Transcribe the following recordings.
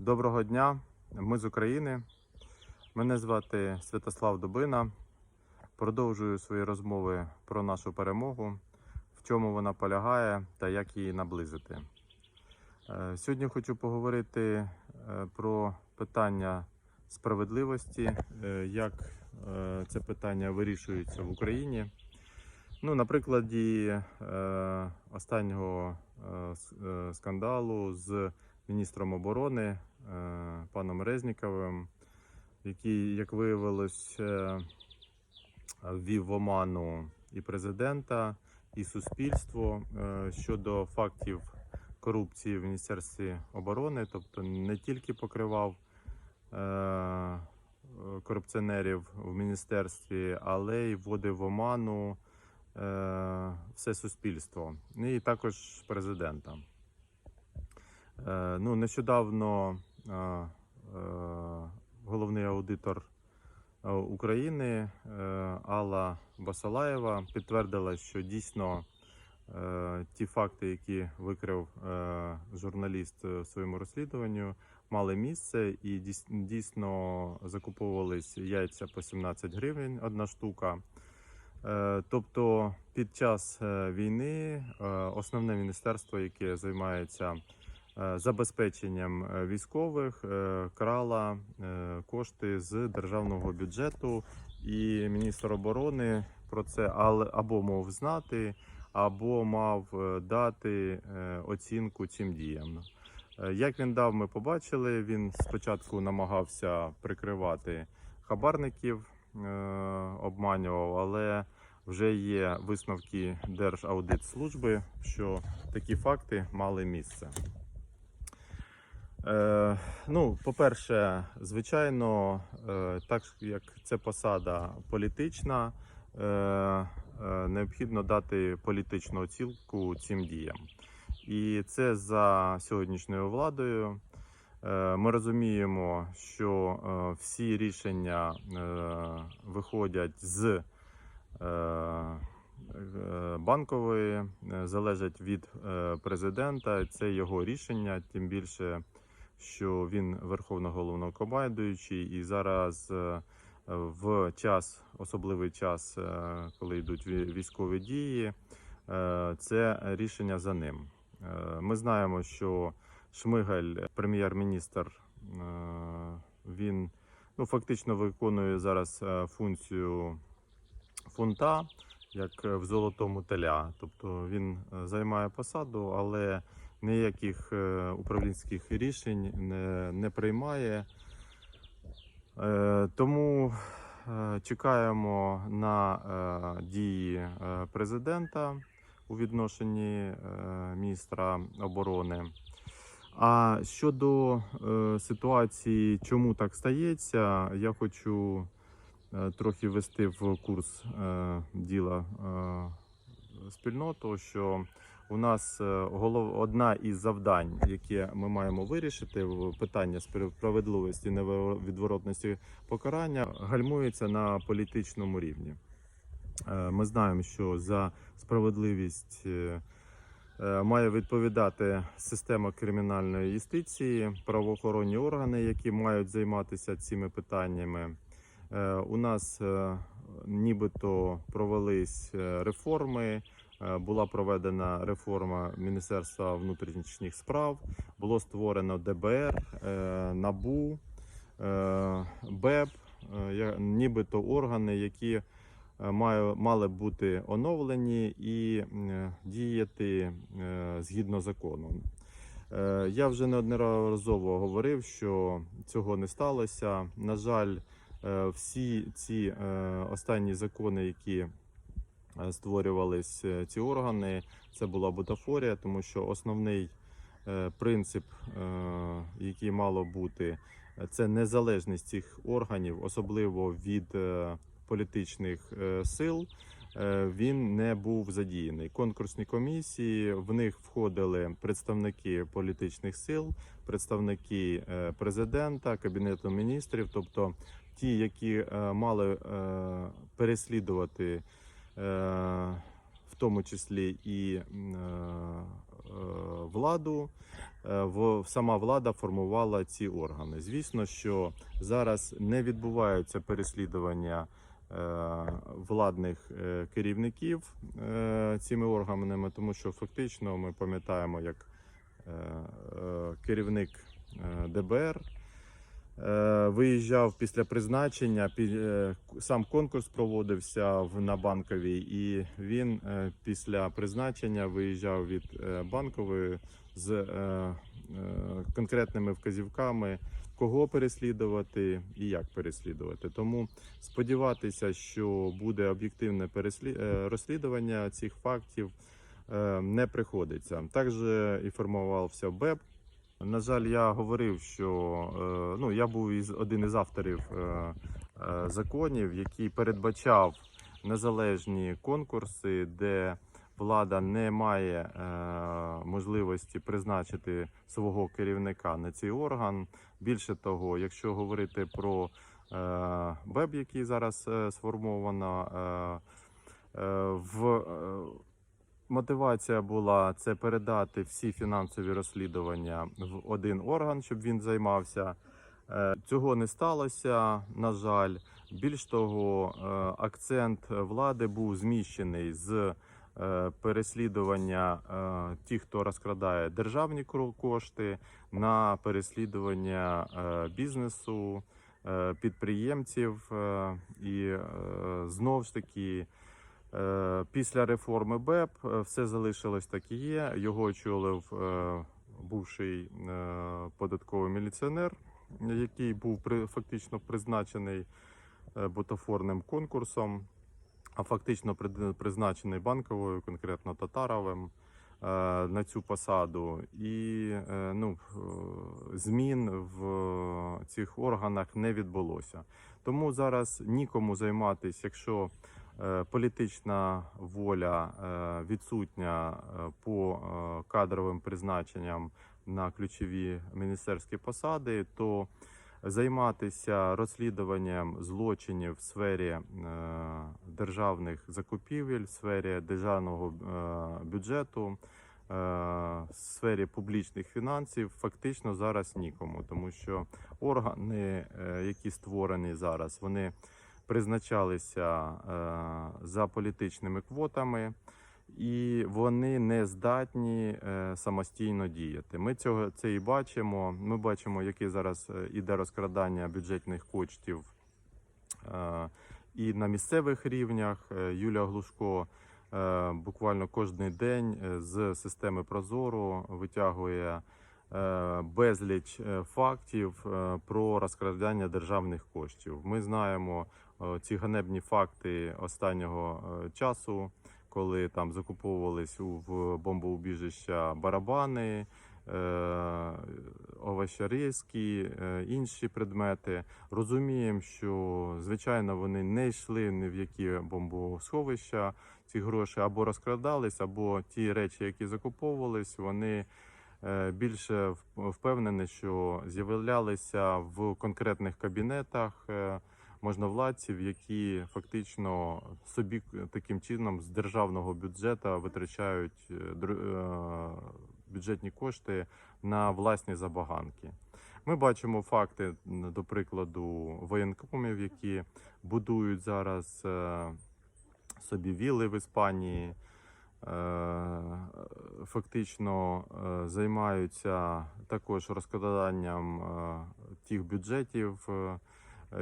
Доброго дня, ми з України. Мене звати Святослав Дубина. Продовжую свої розмови про нашу перемогу, в чому вона полягає та як її наблизити. Е, Сьогодні хочу поговорити е, про питання справедливості, е, як це питання вирішується в Україні. Ну, на прикладі останнього скандалу з міністром оборони е, паном Резніковим, який, як виявилось, е, ввів в оману і президента, і суспільство е, щодо фактів корупції в Міністерстві оборони, тобто не тільки покривав корупціонерів в міністерстві, але й вводив в оману все суспільство, ну і також президента. Е, Ну, нещодавно е, е, головний аудитор України Алла Басалаєва підтвердила, що дійсно ті факти, які викрив журналіст в своєму розслідуванню, мали місце і дійсно закуповувались яйця по 17 гривень одна штука. Тобто під час війни основне міністерство, яке займається забезпеченням е, військових, е, крала е, кошти з державного бюджету, і міністр оборони про це або мав знати, або мав е, дати е, оцінку цим діям. Е, Як він дав, ми побачили. Він спочатку намагався прикривати хабарників, е, обманював, але вже є висновки Держаудитслужби, що такі факти мали місце. Е, ну, по-перше, звичайно, е, так як це посада політична, е, необхідно дати політичну оцінку цим діям. І це за сьогоднішньою владою. Ми розуміємо, що всі рішення виходять з банкової, залежать від президента. Це його рішення, тим більше, що він верховно головнокомандуючий, і зараз е, в час, особливий час, е, коли йдуть військові дії, е, це рішення за ним. Ми знаємо, що Шмигаль, прем'єр-міністр, він ну, фактично виконує зараз функцію фунта, як в золотому теля. Тобто він займає посаду, але ніяких е, управлінських рішень не, не приймає. Е, Тому е, чекаємо на дії президента у відношенні міністра оборони. А щодо ситуації, чому так стається, я хочу трохи ввести в курс діла спільноту, що у нас е, голов... одна із завдань, яке ми маємо вирішити питання справедливості невідворотності покарання, гальмується на політичному рівні. Е, Ми знаємо, що за справедливість е, має відповідати система кримінальної юстиції, правоохоронні органи, які мають займатися цими питаннями. У нас нібито провелись реформи. Е, Була проведена реформа Міністерства внутрішніх справ, було створено ДБР, е, НАБУ, е, БЕП, нібито органи, які мали бути оновлені і діяти згідно закону. Я вже неодноразово говорив, що цього не сталося. На жаль, всі ці останні закони, які створювались е, ці органи, це була бутафорія, тому що основний е, принцип, е, який мало бути, це незалежність цих органів, особливо від політичних сил. Він не був задіяний. Конкурсні комісії в них входили представники політичних сил, представники президента, кабінету міністрів, тобто ті, які мали переслідувати, в тому числі і е, владу, е, сама влада формувала ці органи. Звісно, що зараз не відбуваються переслідування е, владних е, керівників е, цими органами, тому що фактично ми пам'ятаємо, як е, е, керівник е, ДБР е, виїжджав після призначення. е, Сам конкурс проводився на банковій, і він е, після призначення виїжджав від е, банкової з е, е, конкретними вказівками, кого переслідувати і як переслідувати. Тому сподіватися, що буде об'єктивне е, розслідування цих фактів. е, Не приходиться. Також інформувався БЕП. На жаль, я говорив, що е, ну я був із один із авторів е, е, законів, який передбачав незалежні конкурси, де влада не має можливості призначити свого керівника на цей орган. Більше того, якщо говорити про БЕБ, який зараз сформовано, в Мотивація була це передати всі фінансові розслідування в один орган, щоб він займався. Е, Цього не сталося, на жаль. Більш того, е, акцент влади був зміщений з е, переслідування тих, хто розкрадає державні кошти, на переслідування бізнесу, підприємців і е, знов ж таки. Е, Після реформи БЕП е, все залишилось так і є. Його очолив е, бувший податковий міліціонер, який був фактично призначений бутафорним конкурсом, а фактично призначений банковою, конкретно Татаровим, на цю посаду. І ну, змін в цих органах не відбулося. Тому зараз нікому займатися, якщо політична воля е, відсутня е, по е, кадровим призначенням на ключові міністерські посади, то займатися розслідуванням злочинів в сфері е, державних закупівель, в сфері державного е, бюджету, е, в сфері публічних фінансів фактично зараз нікому, тому що органи, е, які створені зараз, вони призначалися е, за політичними квотами, і вони не здатні е, самостійно діяти. Ми цього це і бачимо. Ми бачимо, яке зараз е, іде розкрадання бюджетних коштів і на місцевих рівнях. Юлія Глушко буквально кожен день з системи Прозоро витягує безліч фактів про розкрадання державних коштів. Ми знаємо ці ганебні факти останнього е, часу, коли там закуповувались в бомбоубіжища барабани. е, Овощаризкі, е, інші предмети. Розуміємо, що звичайно вони не йшли ні в які бомбосховища ці гроші або розкрадались, або ті речі, які закуповувались, вони е, більше впевнені, що з'являлися в конкретних кабінетах е, можновладців, які фактично собі таким чином з державного бюджету витрачають е, е, бюджетні кошти на власні забаганки. Ми бачимо факти, до прикладу, воєнкомів, які будують зараз е, собі віли в Іспанії, фактично займаються також розкраданням е, тих бюджетів,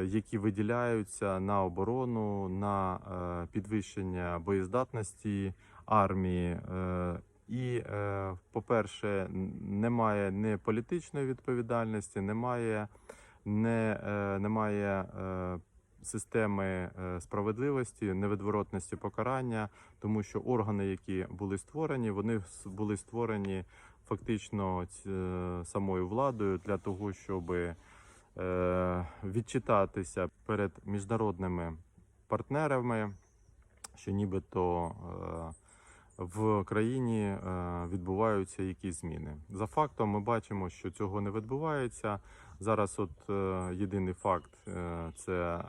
які виділяються на оборону, на е, підвищення боєздатності армії. Е, І, е, по-перше, немає ні політичної відповідальності, немає, не, е, немає е, системи е, справедливості, невідворотності покарання, тому що органи, які були створені, вони були створені фактично е, самою владою для того, щоб відчитатися перед міжнародними партнерами, що нібито е, в країні е, відбуваються якісь зміни. За фактом, ми бачимо, що цього не відбувається. Зараз, от е, єдиний факт, е, це е,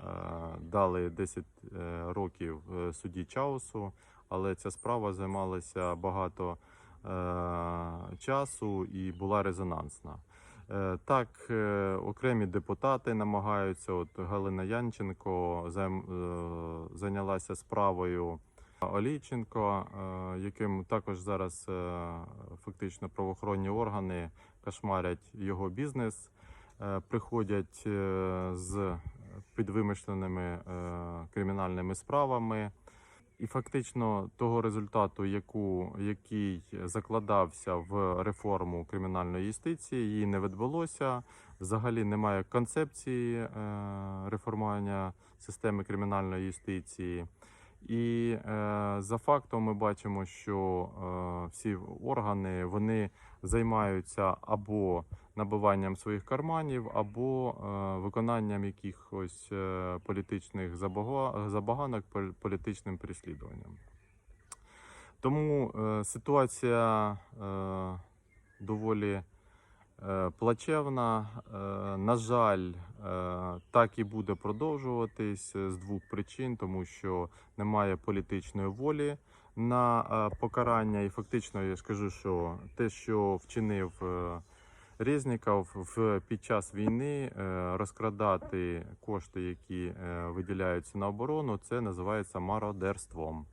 дали 10 е, років е, судді Чаусу, але ця справа займалася багато е, часу і була резонансна. Е, Так, е, окремі депутати намагаються. От Галина Янченко е, зайнялася справою Олійченко, яким також зараз фактично правоохоронні органи кошмарять його бізнес, приходять з підвимишленими кримінальними справами. І фактично того результату, яку, який закладався в реформу кримінальної юстиції, її не відбулося. Взагалі немає концепції е, реформування системи кримінальної юстиції. І е, за фактом ми бачимо, що е, всі органи вони займаються або набиванням своїх карманів, або е, виконанням якихось е, політичних забаганок, політичним переслідуванням. Тому е, ситуація доволі плачевна. На жаль, так і буде продовжуватись з двох причин, тому що немає політичної волі на покарання. І фактично я скажу, що те, що вчинив Резніков в під час війни е, розкрадати кошти, які е, виділяються на оборону, це називається мародерством.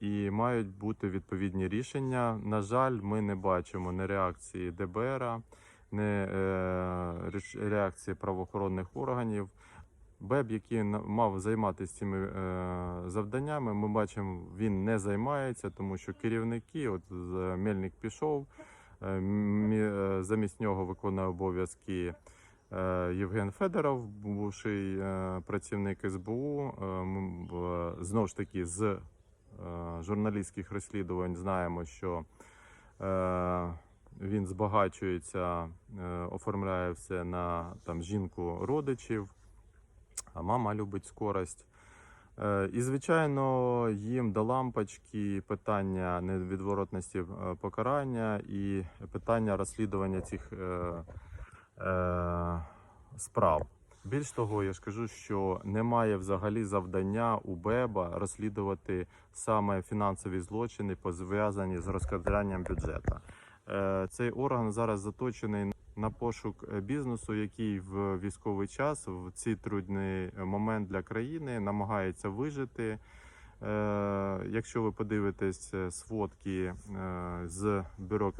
І мають бути відповідні рішення. На жаль, ми не бачимо ні реакції ДБР, ні е, реакції правоохоронних органів. БЕБ, який мав займатися цими е, завданнями, ми бачимо, він не займається, тому що керівники, от з- Мельник пішов, е, е, замість нього виконує обов'язки е, Євген Федоров, бувший е, працівник СБУ. Е, в- Знову ж таки, з е, журналістських розслідувань знаємо, що е, він збагачується, е, оформляє все на там жінку родичів, а мама любить скорость. Е, І, звичайно, їм до лампочки питання невідворотності е, покарання і питання розслідування цих е, е, справ. Більш того, я скажу, що немає взагалі завдання у БЕБа розслідувати саме фінансові злочини, пов'язані з розкраданням бюджету. Е, Цей орган зараз заточений на пошук е, бізнесу, який в військовий час, в цей трудний момент для країни, намагається вижити. Е, Якщо ви подивитесь е, сводки е, з бюро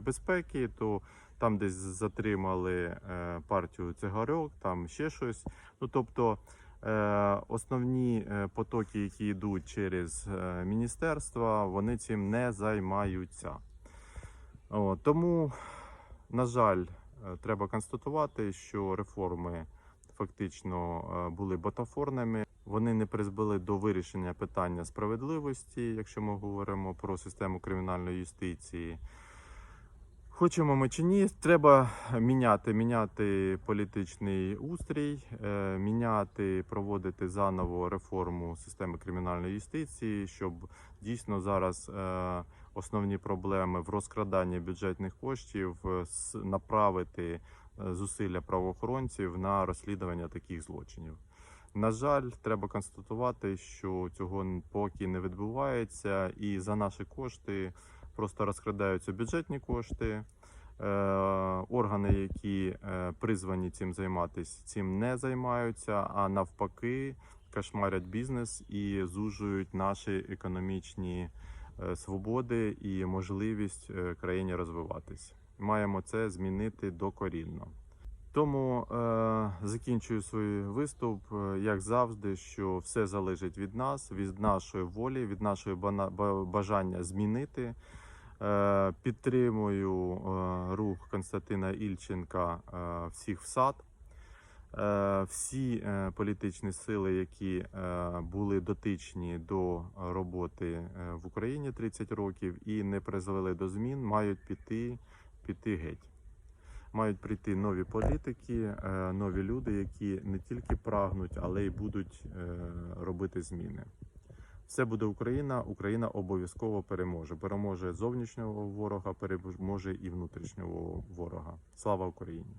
безпеки, то там десь затримали е, партію цигарок, там ще щось. Ну тобто е, основні е, потоки, які йдуть через е, міністерства, вони цим не займаються. Тому, на жаль, е, треба констатувати, що реформи фактично е, були ботафорними. Вони не призвели до вирішення питання справедливості, якщо ми говоримо про систему кримінальної юстиції. Хочемо ми чи ні, треба міняти, міняти політичний устрій, е, міняти, проводити заново реформу системи кримінальної юстиції, щоб дійсно зараз основні проблеми в розкраданні бюджетних коштів е, направити е, зусилля правоохоронців на розслідування таких злочинів. На жаль, треба констатувати, що цього поки не відбувається, і за наші кошти просто розкрадаються бюджетні кошти. Е, Органи, які призвані цим займатися, цим не займаються, а навпаки, кошмарять бізнес і зужують наші економічні свободи і можливість е, країні розвиватись. Маємо це змінити докорінно. Тому е, закінчую свій виступ, е, як завжди, що все залежить від нас, від нашої волі, від нашої бажання змінити. Е, підтримую е, рух Константина Ільченка е, всіх в сад. Е, всі е, політичні сили, які е, були дотичні до роботи е, в Україні 30 років і не призвели до змін, мають піти, піти геть. Мають прийти нові політики, е, нові люди, які не тільки прагнуть, але й будуть е, робити зміни. Все буде Україна. Україна обов'язково переможе. Переможе зовнішнього ворога, переможе і внутрішнього ворога. Слава Україні!